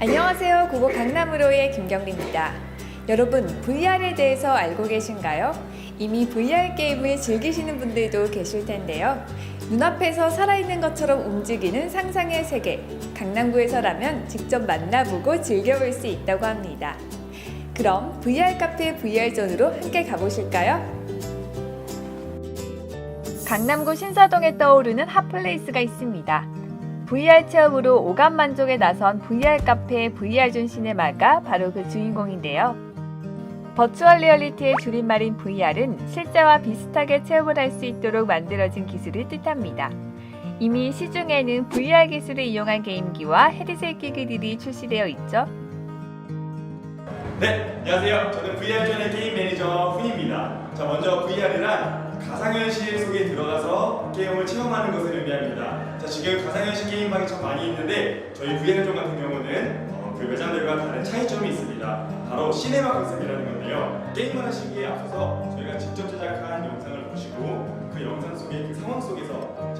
안녕하세요. 고고 강남으로의 김경리입니다. 여러분, VR에 대해서 알고 계신가요? 이미 VR 게임을 즐기시는 분들도 계실 텐데요. 눈앞에서 살아있는 것처럼 움직이는 상상의 세계. 강남구에서라면 직접 만나보고 즐겨볼 수 있다고 합니다. 그럼 VR 카페 VR존으로 함께 가보실까요? 강남구 신사동에 떠오르는 핫플레이스가 있습니다. VR 체험으로 오감 만족에 나선 VR 카페 VR존 시네마가 바로 그 주인공인데요. 버추얼 리얼리티의 줄임말인 VR은 실제와 비슷하게 체험을 할 수 있도록 만들어진 기술을 뜻합니다. 이미 시중에는 VR 기술을 이용한 게임기와 헤드셋 기기들이 출시되어 있죠. 네, 안녕하세요. 저는 VR존의 게임 매니저 훈입니다. 자, 먼저 VR이란 가상현실 속에 들어가서 게임을 체험하는 것을 의미합니다. 자, 지금 가상현실 게임방이 참 많이 있는데 저희 VR존 같은 경우는 어, 그 매장들과 다른 차이점이 있습니다. 바로 시네마 컨셉이라는 건데요. 게임을 하시기에 앞서서 저희가 직접 제작한 영상을 보시고 그 영상 속의 그 상황 속에서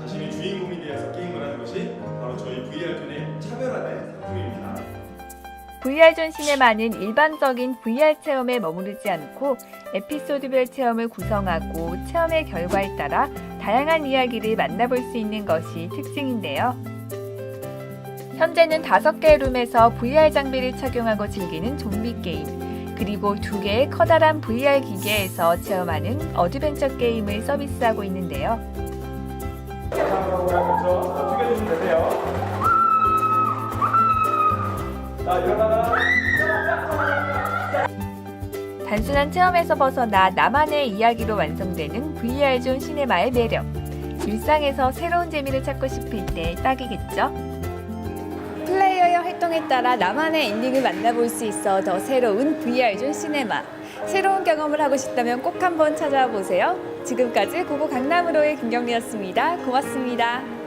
VR존 시네마는 일반적인 VR 체험에 머무르지 않고 에피소드별 체험을 구성하고 체험의 결과에 따라 다양한 이야기를 만나볼 수 있는 것이 특징인데요. 현재는 다섯 개의 룸에서 VR 장비를 착용하고 즐기는 좀비 게임, 그리고 두 개의 커다란 VR 기계에서 체험하는 어드벤처 게임을 서비스하고 있는데요. 단순한 체험에서 벗어나 나만의 이야기로 완성되는 VR존 시네마의 매력. 일상에서 새로운 재미를 찾고 싶을 때 딱이겠죠? 플레이어의 활동에 따라 나만의 엔딩을 만나볼 수 있어 더 새로운 VR존 시네마. 새로운 경험을 하고 싶다면 꼭 한번 찾아와 보세요. 지금까지 고고 강남으로의 김경리였습니다. 고맙습니다.